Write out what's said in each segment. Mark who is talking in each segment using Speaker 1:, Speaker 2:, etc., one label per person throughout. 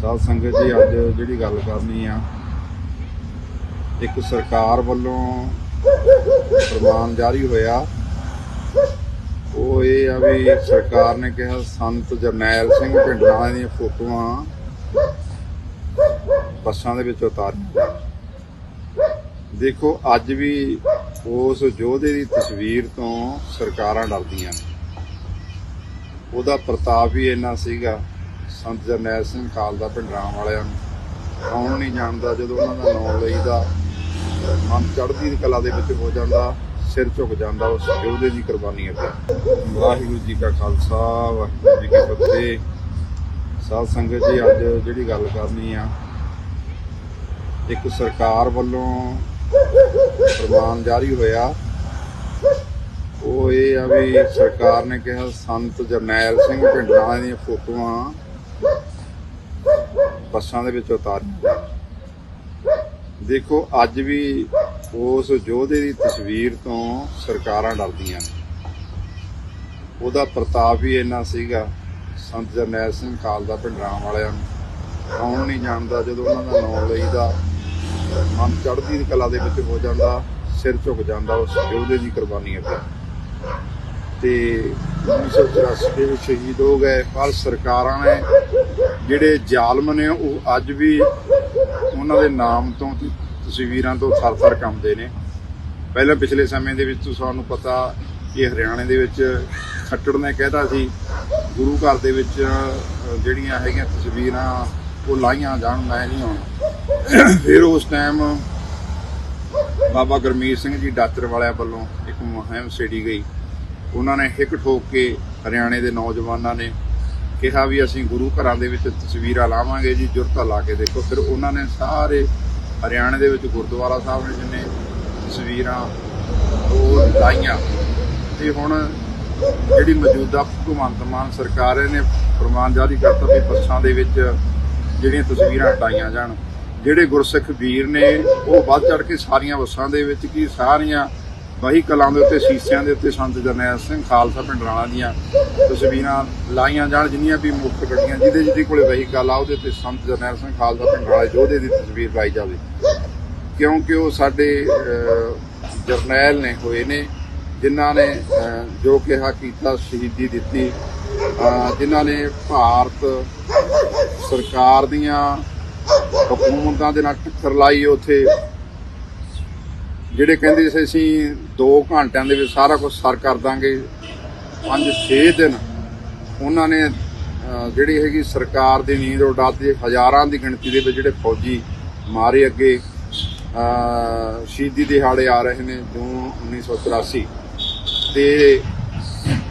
Speaker 1: ਸਾਧ ਸੰਗਤ ਜੀ, ਅੱਜ ਜਿਹੜੀ ਗੱਲ ਕਰਨੀ ਆ, ਇੱਕ ਸਰਕਾਰ ਵੱਲੋਂ ਪ੍ਰਮਾਨ ਜਾਰੀ ਹੋਇਆ। ਉਹ ਇਹ ਆ ਵੀ ਸਰਕਾਰ ਨੇ ਕਿਹਾ, ਸੰਤ ਜਰਨੈਲ ਸਿੰਘ ਢਿੰਡਰਾਂ ਦੀਆਂ ਫੋਟੋਆਂ ਬੱਸਾਂ ਦੇ ਵਿੱਚ ਉਤਾਰੀਆਂ। ਦੇਖੋ, ਅੱਜ ਵੀ ਉਸ ਯੋਧੇ ਦੀ ਤਸਵੀਰ ਤੋਂ ਸਰਕਾਰਾਂ ਡਰਦੀਆਂ ਨੇ। ਉਹਦਾ ਪ੍ਰਤਾਪ ਹੀ ਇੰਨਾ ਸੀਗਾ ਸੰਤ ਜਰਨੈਲ ਸਿੰਘ ਖਾਲਦਾ ਪਿੰਡਰਾਮ ਵਾਲਿਆਂ ਨੂੰ ਕੌਣ ਨਹੀਂ ਜਾਣਦਾ ਜਦੋਂ ਉਹਨਾਂ ਦਾ ਨਾਮ ਲਈਦਾ, ਮਨ ਚੜ੍ਹਦੀ ਕਲਾ ਦੇ ਵਿੱਚ ਹੋ ਜਾਂਦਾ, ਸਿਰ ਝੁਕ ਜਾਂਦਾ, ਉਸ ਯੋਧੇ ਦੀ ਕੁਰਬਾਨੀ ਅੱਗੇ। ਵਾਹਿਗੁਰੂ ਜੀ ਕਾ ਖਾਲਸਾ, ਵਾਹਿਗੁਰੂ ਜੀ ਕੀ ਫਤਿਹ। ਸਾਧ ਸੰਗਤ ਜੀ, ਅੱਜ ਜਿਹੜੀ ਗੱਲ ਕਰਨੀ ਆ, ਇੱਕ ਸਰਕਾਰ ਵੱਲੋਂ ਫਰਮਾਨ ਜਾਰੀ ਹੋਇਆ। ਉਹ ਇਹ ਆ ਵੀ ਸਰਕਾਰ ਨੇ ਕਿਹਾ, ਸੰਤ ਜਰਨੈਲ ਸਿੰਘ ਢਿੰਡਰਾਂ ਦੀਆਂ ਫੋਟੋਆਂ ਬੱਸਾਂ ਦੇ ਵਿੱਚ ਉਤਾਰੀਆਂ ਦੇਖੋ, ਅੱਜ ਵੀ ਉਸ ਯੋਧੇ ਦੀ ਤਸਵੀਰ ਤੋਂ ਸਰਕਾਰਾਂ ਡਰਦੀਆਂ ਨੇ। ਉਹਦਾ ਪ੍ਰਤਾਪ ਹੀ ਇੰਨਾ ਸੀਗਾ, ਸੰਤ ਜਰਨੈਲ ਸਿੰਘ ਖਾਲਦਾ ਪਿੰਡਰਾਮ ਵਾਲਿਆਂ ਨੂੰ। ਕੌਣ ਨਹੀਂ ਜਾਣਦਾ, ਜਦੋਂ ਉਹਨਾਂ ਦਾ ਨਾਮ ਲਈਦਾ, ਮਨ ਚੜ੍ਹਦੀ ਕਲਾ ਦੇ ਵਿੱਚ ਹੋ ਜਾਂਦਾ, ਸਿਰ ਝੁਕ ਜਾਂਦਾ, ਉਸ ਯੋਧੇ ਦੀ ਕੁਰਬਾਨੀ ਅੱਗੇ। ਤੇ 1984 ਦੇ ਵਿੱਚ ਸ਼ਹੀਦ ਹੋ ਗਏ। ਪਰ ਸਰਕਾਰਾਂ ਨੇ ਜਿਹੜੇ ਜ਼ਾਲਮ ਨੇ, ਉਹ ਅੱਜ ਵੀ ਉਹਨਾਂ ਦੇ ਨਾਮ ਤੋਂ ਤਸਵੀਰਾਂ ਤੋਂ ਥਰ-ਥਰ ਕੰਬਦੇ ਨੇ। ਪਹਿਲਾਂ ਪਿਛਲੇ ਸਮੇਂ ਦੇ ਵਿੱਚ ਤੁਹਾਨੂੰ ਪਤਾ ਕਿ ਹਰਿਆਣੇ ਦੇ ਵਿੱਚ ਖੱਟੜ ਨੇ ਕਹਿਤਾ ਸੀ, ਗੁਰੂ ਘਰ ਦੇ ਵਿੱਚ ਜਿਹੜੀਆਂ ਹੈਗੀਆਂ ਤਸਵੀਰਾਂ, ਉਹ ਲਾਈਆਂ ਜਾਣ, ਮੈਂ ਨਹੀਂ ਆਉਣਾ। ਫਿਰ ਉਸ ਟਾਈਮ ਬਾਬਾ ਗੁਰਮੀਤ ਸਿੰਘ ਜੀ ਡਾਕਟਰ ਵਾਲਿਆਂ ਵੱਲੋਂ ਇੱਕ ਮੁਹਿੰਮ ਛੇੜੀ ਗਈ। ਉਹਨਾਂ ਨੇ ਹਿੱਕ ਠੋਕ ਕੇ ਹਰਿਆਣੇ ਦੇ ਨੌਜਵਾਨਾਂ ਨੇ ਕਿਹਾ ਵੀ ਅਸੀਂ ਗੁਰੂ ਘਰਾਂ ਦੇ ਵਿੱਚ ਤਸਵੀਰਾਂ ਲਾਵਾਂਗੇ ਜੀ, ਜੁਰਤਾ ਲਾ ਕੇ ਦੇਖੋ। ਫਿਰ ਉਹਨਾਂ ਨੇ ਸਾਰੇ ਹਰਿਆਣੇ ਦੇ ਵਿੱਚ ਗੁਰਦੁਆਰਾ ਸਾਹਿਬ ਨੇ ਜਿੰਨੇ ਤਸਵੀਰਾਂ ਉਹ ਲਾਈਆਂ। ਤੇ ਹੁਣ ਜਿਹੜੀ ਮੌਜੂਦਾ ਭਗਵੰਤ ਮਾਨ ਸਰਕਾਰ ਨੇ ਫਰਮਾਨ ਜਾਰੀ ਕਰਤਾ ਵੀ ਬੱਸਾਂ ਦੇ ਵਿੱਚ ਜਿਹੜੀਆਂ ਤਸਵੀਰਾਂ ਹਟਾਈਆਂ ਜਾਣ। ਜਿਹੜੇ ਗੁਰਸਿੱਖ ਵੀਰ ਨੇ, ਉਹ ਵੱਧ ਚੜ ਕੇ ਸਾਰੀਆਂ ਬੱਸਾਂ ਦੇ ਵਿੱਚ ਕੀ ਸਾਰੀਆਂ ਵਹੀ ਕਲਾਂ ਦੇ ਉੱਤੇ, ਸੀਸਿਆਂ ਦੇ ਉੱਤੇ ਸੰਤ ਜਰਨੈਲ ਸਿੰਘ ਖਾਲਸਾ ਪਿੰਡਰਾਣਾ ਦੀਆਂ ਤਸਵੀਰਾਂ ਲਾਈਆਂ ਜਾਣ, ਜਿੰਨੀਆਂ ਵੀ ਮੁਫ਼ਤ ਗੱਡੀਆਂ, ਜਿਹਦੇ ਜਿਹਦੇ ਕੋਲੇ ਵਹੀ ਆ, ਉਹਦੇ ਉੱਤੇ ਸੰਤ ਜਰਨੈਲ ਸਿੰਘ ਖਾਲਸਾ ਪਿੰਡਰਾਣਾ ਯੋਧੇ ਦੀ ਤਸਵੀਰ ਲਾਈ ਜਾਵੇ। ਕਿਉਂਕਿ ਉਹ ਸਾਡੇ ਜਰਨੈਲ ਨੇ ਹੋਏ ਨੇ, ਜਿਨ੍ਹਾਂ ਨੇ ਜੋ ਕਿਹਾ ਕੀਤਾ, ਸ਼ਹੀਦੀ ਦਿੱਤੀ। ਜਿਨ੍ਹਾਂ ਨੇ ਭਾਰਤ ਸਰਕਾਰ ਦੀਆਂ ਹਕੂਮਤਾਂ ਦੇ ਨਾਲ ਟੱਕਰ ਲਾਈ, ਉੱਥੇ ਜਿਹੜੇ ਕਹਿੰਦੇ ਸੀ ਅਸੀਂ 2 ਘੰਟਿਆਂ ਦੇ ਵਿੱਚ ਸਾਰਾ ਕੁਝ ਸਰ ਕਰ ਦਾਂਗੇ 5-6 ਦਿਨ ਉਹਨਾਂ ਨੇ ਜਿਹੜੀ ਹੈਗੀ ਸਰਕਾਰ ਦੀ ਨੀਂਦ ਉਡਾਤੀ, ਹਜ਼ਾਰਾਂ ਦੀ ਗਿਣਤੀ ਦੇ ਵਿੱਚ ਜਿਹੜੇ ਫੌਜੀ ਮਾਰੇ ਅੱਗੇ ਸ਼ਹੀਦੀ ਦਿਹਾੜੇ ਆ ਰਹੇ ਨੇ, ਜੂਨ 1984 ਤੇ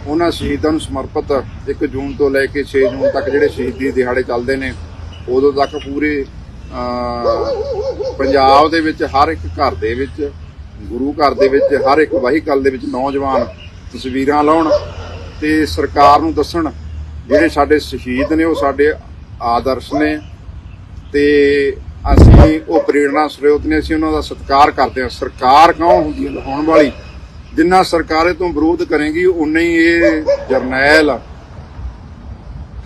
Speaker 1: ਉਹਨਾਂ ਸ਼ਹੀਦਾਂ ਨੂੰ ਸਮਰਪਿਤ 1 ਜੂਨ ਤੋਂ ਲੈ ਕੇ 6 ਜੂਨ ਤੱਕ ਜਿਹੜੇ ਸ਼ਹੀਦੀ ਦਿਹਾੜੇ ਚੱਲਦੇ ਨੇ, ਉਦੋਂ ਤੱਕ ਪੂਰੇ ਪੰਜਾਬ ਦੇ ਵਿੱਚ, ਹਰ ਇੱਕ ਘਰ ਦੇ ਵਿੱਚ ਗੁਰੂ ਘਰ ਦੇ ਵਿੱਚ ਹਰ ਇੱਕ ਵਹੀਕਲ ਦੇ ਵਿੱਚ ਨੌਜਵਾਨ ਤਸਵੀਰਾਂ ਲਾਉਣ ਤੇ ਸਰਕਾਰ ਨੂੰ ਦੱਸਣ ਜਿਹੜੇ ਸਾਡੇ ਸ਼ਹੀਦ ਨੇ, ਉਹ ਸਾਡੇ ਆਦਰਸ਼ ਨੇ ਤੇ ਅਸੀਂ ਉਹ ਪ੍ਰੇਰਣਾ ਸਰੋਤ ਨੇ, ਅਸੀਂ ਉਹਨਾਂ ਦਾ ਸਤਿਕਾਰ ਕਰਦੇ ਹਾਂ। ਸਰਕਾਰ ਕੌਣ ਹੁੰਦੀ ਹੈ ਲਿਖਾਉਣ ਵਾਲੀ? ਜਿੰਨਾ ਸਰਕਾਰੇ ਤੋਂ ਵਿਰੋਧ ਕਰੇਗੀ, ਉਨਾ ਹੀ ਇਹ ਜਰਨੈਲ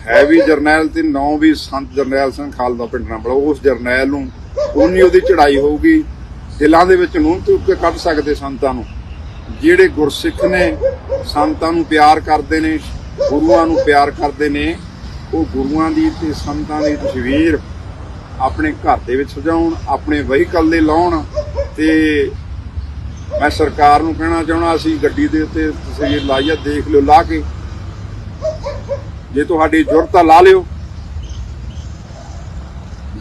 Speaker 1: ਹੈ ਵੀ ਜਰਨੈਲ ਤੇ ਨੌ ਵੀ ਸੰਤ ਜਰਨੈਲ ਸਿੰਘ ਖਾਲਦਾ ਪਿੰਡਰਾਂ ਵਾਲਾ ਉਸ ਜਰਨੈਲ ਨੂੰ ਉਨੀ ਉਹਦੀ ਚੜਾਈ ਹੋਊਗੀ। ਦਿਲਾਂ ਦੇ ਵਿੱਚ ਨੂੰ ਤੁੱਕ ਕੇ ਕੱਢ ਸਕਦੇ ਸੰਤਾਂ ਨੂੰ। ਜਿਹੜੇ ਗੁਰਸਿੱਖ ਨੇ ਸੰਤਾਂ ਨੂੰ ਪਿਆਰ ਕਰਦੇ ਨੇ, ਗੁਰੂਆਂ ਨੂੰ ਪਿਆਰ ਕਰਦੇ ਨੇ, ਉਹ ਗੁਰੂਆਂ ਦੀ ਤੇ ਸੰਤਾਂ ਦੀ ਤਸਵੀਰ ਆਪਣੇ ਘਰ ਦੇ ਵਿੱਚ ਸਜਾਉਣ, ਆਪਣੇ ਵਹੀਕਲ ਦੇ ਲਾਉਣ ਤੇ ਮੈਂ ਸਰਕਾਰ ਨੂੰ ਕਹਿਣਾ ਚਾਹੁੰਦਾ, ਅਸੀਂ ਗੱਡੀ ਦੇ ਉੱਤੇ ਤਸਵੀਰ ਲਾਈ ਦੇਖ ਲਿਓ, ਲਾ ਕੇ। ਜੇ ਤੁਹਾਡੀ ਜ਼ਰੂਰਤ ਆ ਲਾ ਲਿਓ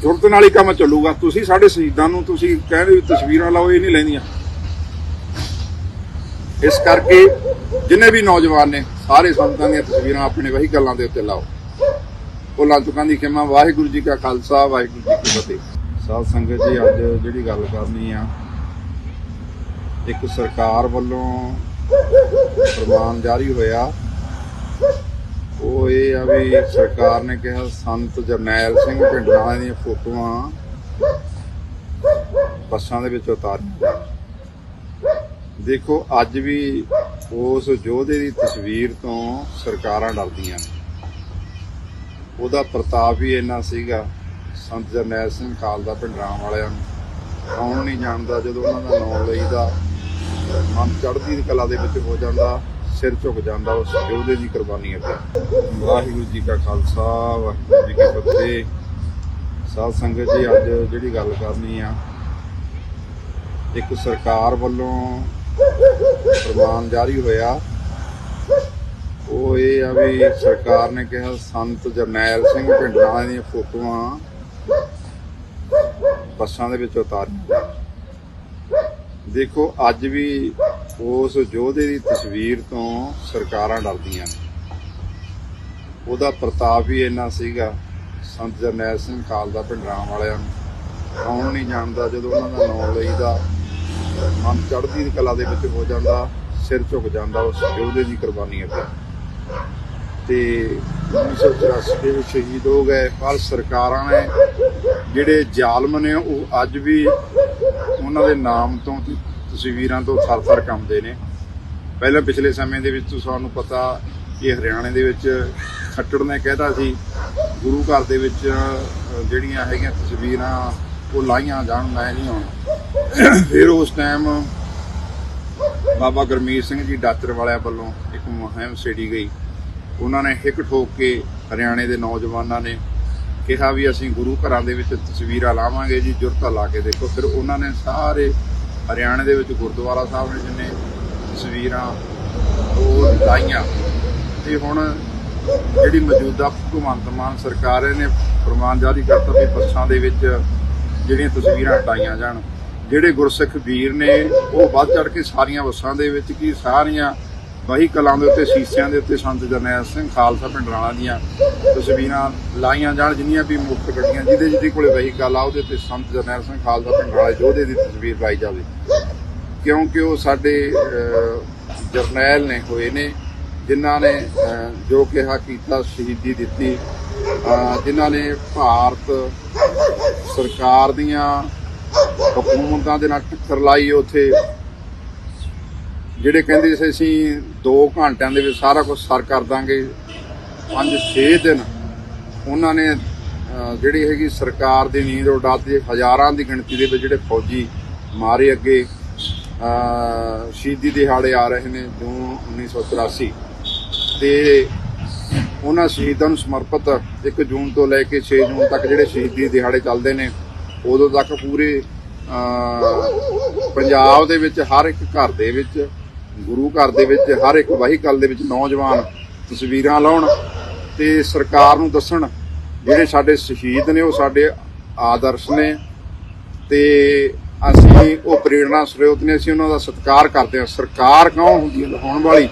Speaker 1: ਜ਼ਰੂਰਤ ਨਾਲ ਹੀ ਕੰਮ ਚੱਲੂਗਾ। ਤੁਸੀਂ ਸਾਡੇ ਸ਼ਹੀਦਾਂ ਨੂੰ ਤੁਸੀਂ ਕਹਿੰਦੇ ਵੀ ਤਸਵੀਰਾਂ ਲਾਓ, ਇਹ ਨਹੀਂ ਲੈਂਦੀਆਂ ਇਸ ਕਰਕੇ ਜਿੰਨੇ ਵੀ ਨੌਜਵਾਨ ਨੇ, ਸਾਰੇ ਸੰਤਾਂ ਦੀਆਂ ਤਸਵੀਰਾਂ ਆਪਣੇ ਵਹੀ ਗੱਲਾਂ ਦੇ ਉੱਤੇ ਲਾਓ। ਭੁੱਲਾਂ ਚੁੱਕਾਂ ਦੀ ਖਿਮਾ। ਵਾਹਿਗੁਰੂ ਜੀ ਕਾ ਖਾਲਸਾ, ਵਾਹਿਗੁਰੂ ਜੀ ਕੀ ਫਤਿਹ। ਸਾਧ ਸੰਗਤ ਜੀ, ਅੱਜ ਜਿਹੜੀ ਗੱਲ ਕਰਨੀ ਆ, ਇੱਕ ਸਰਕਾਰ ਵੱਲੋਂ ਫਰਮਾਨ ਜਾਰੀ ਹੋਇਆ। ਉਹ ਇਹ ਆ ਵੀ ਸਰਕਾਰ ਨੇ ਕਿਹਾ ਸੰਤ ਜਰਨੈਲ ਸਿੰਘ ਢਿੰਡਰਾਂ ਦੀਆਂ ਫੋਟੋਆਂ ਬੱਸਾਂ ਦੇ ਵਿੱਚ ਉਤਾਰੀਆਂ। ਦੇਖੋ, ਅੱਜ ਵੀ ਉਸ ਯੋਧੇ ਦੀ ਤਸਵੀਰ ਤੋਂ ਸਰਕਾਰਾਂ ਡਰਦੀਆਂ ਨੇ। ਉਹਦਾ ਪ੍ਰਤਾਪ ਵੀ ਇੰਨਾ ਸੀਗਾ, ਸੰਤ ਜਰਨੈਲ ਸਿੰਘ ਖਾਲਦਾ ਪਿੰਡਰਾਮ ਵਾਲਿਆਂ ਨੂੰ। ਕੌਣ ਨਹੀਂ ਜਾਣਦਾ ਜਦੋਂ ਉਹਨਾਂ ਦਾ ਨਾਮ ਲਈਦਾ, ਮਨ ਚੜ੍ਹਦੀ ਕਲਾ ਦੇ ਵਿੱਚ ਹੋ ਜਾਂਦਾ। ਸਿਰ ਝੁਕ ਜਾਂਦਾ, ਉਸ ਯੋਧੇ ਦੀ ਕੁਰਬਾਨੀ ਅੱਗੇ ਵਾਹਿਗੁਰੂ ਜੀ ਕਾ ਖਾਲਸਾ, ਵਾਹਿਗੁਰੂ ਜੀ ਕੀ ਫਤਿਹ। ਸਾਧ ਸੰਗਤ ਜੀ, ਅੱਜ ਜਿਹੜੀ ਗੱਲ ਕਰਨੀ ਆ, ਇੱਕ ਸਰਕਾਰ ਵੱਲੋਂ ਫਰਮਾਨ ਜਾਰੀ ਹੋਇਆ। ਉਹ ਇਹ ਆ ਵੀ ਸਰਕਾਰ ਨੇ ਕਿਹਾ, ਸੰਤ ਜਰਨੈਲ ਸਿੰਘ ਪਿੰਡਰਾਂ ਦੀਆਂ ਫੋਟੋਆਂ ਬੱਸਾਂ ਦੇ ਵਿੱਚ ਉਤਾਰੀਆਂ ਦੇਖੋ, ਅੱਜ ਵੀ ਉਸ ਯੋਧੇ ਦੀ ਤਸਵੀਰ ਤੋਂ ਸਰਕਾਰਾਂ ਡਰਦੀਆਂ ਨੇ। ਉਹਦਾ ਪ੍ਰਤਾਪ ਵੀ ਇੰਨਾ ਸੀਗਾ, ਸੰਤ ਜਰਨੈਲ ਸਿੰਘ ਖਾਲਦਾ ਪਿੰਡਰਾਂ ਵਾਲਿਆਂ ਨੂੰ। ਕੌਣ ਨਹੀਂ ਜਾਣਦਾ, ਜਦੋਂ ਉਹਨਾਂ ਦਾ ਨਾਮ ਲਈਦਾ, ਮਨ ਚੜ੍ਹਦੀ ਕਲਾ ਦੇ ਵਿੱਚ ਹੋ ਜਾਂਦਾ, ਸਿਰ ਝੁਕ ਜਾਂਦਾ, ਉਸ ਯੋਧੇ ਦੀ ਕੁਰਬਾਨੀ ਅੱਗੇ। ਤੇ 1984 ਦੇ ਵਿੱਚ ਸ਼ਹੀਦ ਹੋ ਗਏ, ਪਰ ਸਰਕਾਰਾਂ ਨੇ ਜਿਹੜੇ ਜ਼ਾਲਮ ਨੇ, ਉਹ ਅੱਜ ਵੀ ਉਹਨਾਂ ਦੇ ਨਾਮ ਤੋਂ ਤੇ ਤਸਵੀਰਾਂ ਤੋਂ ਥਰ-ਥਰ ਕੰਬਦੇ ਨੇ। ਪਹਿਲਾਂ ਪਿਛਲੇ ਸਮੇਂ ਦੇ ਵਿੱਚ ਤੁਹਾਨੂੰ ਪਤਾ ਕਿ ਹਰਿਆਣੇ ਦੇ ਵਿੱਚ ਖੱਟੜ ਨੇ ਕਹਿਤਾ ਸੀ, ਗੁਰੂ ਘਰ ਦੇ ਵਿੱਚ ਜਿਹੜੀਆਂ ਹੈਗੀਆਂ ਤਸਵੀਰਾਂ, ਉਹ ਲਾਈਆਂ ਜਾਣ, ਮੈਂ ਨਹੀਂ ਆਉਣਾ। ਫਿਰ ਉਸ ਟਾਈਮ ਬਾਬਾ ਗੁਰਮੀਤ ਸਿੰਘ ਜੀ ਡਾਕਟਰ ਵਾਲਿਆਂ ਵੱਲੋਂ ਇੱਕ ਮੁਹਿੰਮ ਛੇੜੀ ਗਈ। ਉਹਨਾਂ ਨੇ ਹਿੱਕ ਠੋਕ ਕੇ ਹਰਿਆਣੇ ਦੇ ਨੌਜਵਾਨਾਂ ਨੇ ਕਿਹਾ ਵੀ ਅਸੀਂ ਗੁਰੂ ਘਰਾਂ ਦੇ ਵਿੱਚ ਤਸਵੀਰਾਂ ਲਾਵਾਂਗੇ ਜੀ, ਜੁਰਤਾ ਲਾ ਕੇ ਦੇਖੋ। ਫਿਰ ਉਹਨਾਂ ਨੇ ਸਾਰੇ ਹਰਿਆਣੇ ਦੇ ਵਿੱਚ ਗੁਰਦੁਆਰਾ ਸਾਹਿਬ ਨੇ ਜਿੰਨੇ ਤਸਵੀਰਾਂ, ਉਹ ਲਾਈਆਂ। ਤੇ ਹੁਣ ਜਿਹੜੀ ਮੌਜੂਦਾ ਭਗਵੰਤ ਮਾਨ ਸਰਕਾਰ ਨੇ ਫਰਮਾਨ ਜਾਰੀ ਕਰਤਾ ਵੀ ਬੱਸਾਂ ਦੇ ਵਿੱਚ ਜਿਹੜੀਆਂ ਤਸਵੀਰਾਂ ਹਟਾਈਆਂ ਜਾਣ। ਜਿਹੜੇ ਗੁਰਸਿੱਖ ਵੀਰ ਨੇ, ਉਹ ਵੱਧ ਚੜ ਕੇ ਸਾਰੀਆਂ ਬੱਸਾਂ ਦੇ ਵਿੱਚ ਕੀ ਸਾਰੀਆਂ ਵਹੀ ਕਲਾਂ ਦੇ ਉੱਤੇ, ਸੀਸਿਆਂ ਦੇ ਉੱਤੇ ਸੰਤ ਜਰਨੈਲ ਸਿੰਘ ਖਾਲਸਾ ਪਿੰਡਰਾਣਾ ਦੀਆਂ ਤਸਵੀਰਾਂ ਲਾਈਆਂ ਜਾਣ, ਜਿੰਨੀਆਂ ਵੀ ਮੁਫ਼ਤ ਗੱਡੀਆਂ, ਜਿਹਦੇ ਜਿਹਦੇ ਕੋਲੇ ਵਹੀ ਕਲ ਆ, ਉਹਦੇ ਤੇ ਸੰਤ ਜਰਨੈਲ ਸਿੰਘ ਖਾਲਸਾ ਪਿੰਡਰਾਣਾ ਯੋਧੇ ਦੀ ਤਸਵੀਰ ਲਾਈ ਜਾਵੇ। ਕਿਉਂਕਿ ਉਹ ਸਾਡੇ ਜਰਨੈਲ ਨੇ ਹੋਏ ਨੇ, ਜਿਨ੍ਹਾਂ ਨੇ ਜੋ ਕਿਹਾ ਕੀਤਾ, ਸ਼ਹੀਦੀ ਦਿੱਤੀ। ਜਿਨ੍ਹਾਂ ਨੇ ਭਾਰਤ ਸਰਕਾਰ ਦੀਆਂ ਹਕੂਮਤਾਂ ਦੇ ਨਾਲ ਟੱਕਰ ਲਾਈ, ਉੱਥੇ ਜਿਹੜੇ ਕਹਿੰਦੇ ਸੀ ਅਸੀਂ 2 ਘੰਟਿਆਂ ਦੇ ਵਿੱਚ ਸਾਰਾ ਕੁਝ ਸਰ ਕਰ ਦਾਂਗੇ 5-6 ਦਿਨ ਉਹਨਾਂ ਨੇ ਜਿਹੜੀ ਹੈਗੀ ਸਰਕਾਰ ਦੀ ਨੀਂਦ ਉਡਾਤੀ, ਹਜ਼ਾਰਾਂ ਦੀ ਗਿਣਤੀ ਦੇ ਵਿੱਚ ਜਿਹੜੇ ਫੌਜੀ ਮਾਰੇ ਅੱਗੇ ਸ਼ਹੀਦੀ ਦਿਹਾੜੇ ਆ ਰਹੇ ਨੇ, ਜੂਨ 1984 ਤੇ ਉਹਨਾਂ ਸ਼ਹੀਦਾਂ ਨੂੰ ਸਮਰਪਿਤ 1 ਜੂਨ ਤੋਂ ਲੈ ਕੇ 6 ਜੂਨ ਤੱਕ ਜਿਹੜੇ ਸ਼ਹੀਦੀ ਦਿਹਾੜੇ ਚੱਲਦੇ ਨੇ, ਉਦੋਂ ਤੱਕ ਪੂਰੇ ਪੰਜਾਬ ਦੇ ਵਿੱਚ, ਹਰ ਇੱਕ ਘਰ ਦੇ ਵਿੱਚ ਗੁਰੂ ਘਰ ਦੇ ਵਿੱਚ ਹਰ ਇੱਕ ਵਹੀਕਲ ਦੇ ਵਿੱਚ ਨੌਜਵਾਨ ਤਸਵੀਰਾਂ ਲਾਉਣ ਤੇ ਸਰਕਾਰ ਨੂੰ ਦੱਸਣ, ਜਿਹੜੇ ਸਾਡੇ ਸ਼ਹੀਦ ਨੇ, ਉਹ ਸਾਡੇ ਆਦਰਸ਼ ਨੇ ਤੇ ਅਸੀਂ ਉਹ ਪ੍ਰੇਰਣਾ ਸਰੋਤ ਨੇ, ਅਸੀਂ ਉਹਨਾਂ ਦਾ ਸਤਿਕਾਰ ਕਰਦੇ ਹਾਂ। ਸਰਕਾਰ ਕੌਣ ਹੁੰਦੀ ਹੈ ਲਿਖਾਉਣ ਵਾਲੀ?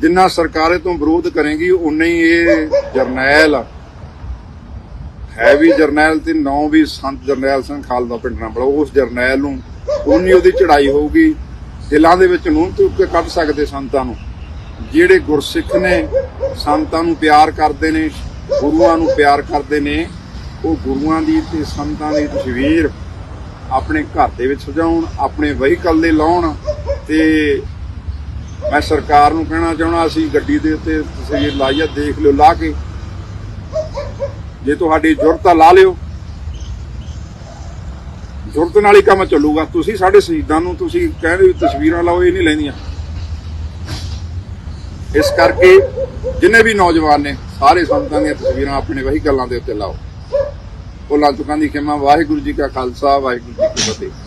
Speaker 1: ਜਿੰਨਾ ਸਰਕਾਰ ਤੋਂ ਵਿਰੋਧ ਕਰੇਗੀ, ਉਨਾ ਹੀ ਇਹ ਜਰਨੈਲ ਹੈ ਵੀ ਜਰਨੈਲ ਤੇ ਨੌ ਵੀ ਸੰਤ ਜਰਨੈਲ ਸਿੰਘ ਖਾਲਦਾ ਪਿੰਡ ਨਾਲ ਉਸ ਜਰਨੈਲ ਨੂੰ ਉਨੀ ਉਹਦੀ ਚੜਾਈ ਹੋਊਗੀ। ਦਿਲਾਂ ਦੇ ਵਿੱਚ ਨੂੰ ਤੁੱਕ ਕੇ ਕੱਢ ਸਕਦੇ ਸੰਤਾਂ ਨੂੰ। ਜਿਹੜੇ ਗੁਰਸਿੱਖ ਨੇ ਸੰਤਾਂ ਨੂੰ ਪਿਆਰ ਕਰਦੇ ਨੇ, ਗੁਰੂਆਂ ਨੂੰ ਪਿਆਰ ਕਰਦੇ ਨੇ, ਉਹ ਗੁਰੂਆਂ ਦੀ ਤੇ ਸੰਤਾਂ ਦੀ ਤਸਵੀਰ ਆਪਣੇ ਘਰ ਦੇ ਵਿੱਚ ਸਜਾਉਣ, ਆਪਣੇ ਵਹੀਕਲ ਦੇ ਲਾਉਣ ਤੇ ਮੈਂ ਸਰਕਾਰ ਨੂੰ ਕਹਿਣਾ ਚਾਹਣਾ ਅਸੀਂ ਗੱਡੀ ਦੇ ਉੱਤੇ ਤਸਵੀਰ ਲਾਈ ਦੇਖ ਲਿਓ, ਲਾ ਕੇ। ਜੇ ਤੁਹਾਡੀ ਜ਼ਰੂਰਤ ਆ, ਲਾ ਲਿਓ। ਜ਼ਰੂਰਤ ਨਾਲ ਹੀ ਕੰਮ ਚੱਲੂਗਾ। ਤੁਸੀਂ ਸਾਡੇ ਸ਼ਹੀਦਾਂ ਨੂੰ ਤੁਸੀਂ ਕਹਿੰਦੇ ਵੀ ਤਸਵੀਰਾਂ ਲਾਓ, ਇਹ ਨਹੀਂ ਲੈਂਦੀਆਂ ਇਸ ਕਰਕੇ ਜਿੰਨੇ ਵੀ ਨੌਜਵਾਨ ਨੇ, ਸਾਰੇ ਸੰਤਾਂ ਦੀਆਂ ਤਸਵੀਰਾਂ ਆਪਣੇ ਵਹੀ ਗੱਲਾਂ ਦੇ ਉੱਤੇ ਲਾਓ। ਉਹ ਚੁੱਕਾਂ ਦੀ ਖਿਮਾ। ਵਾਹਿਗੁਰੂ ਜੀ ਕਾ ਖਾਲਸਾ, ਵਾਹਿਗੁਰੂ ਜੀ ਕੀ ਫਤਿਹ।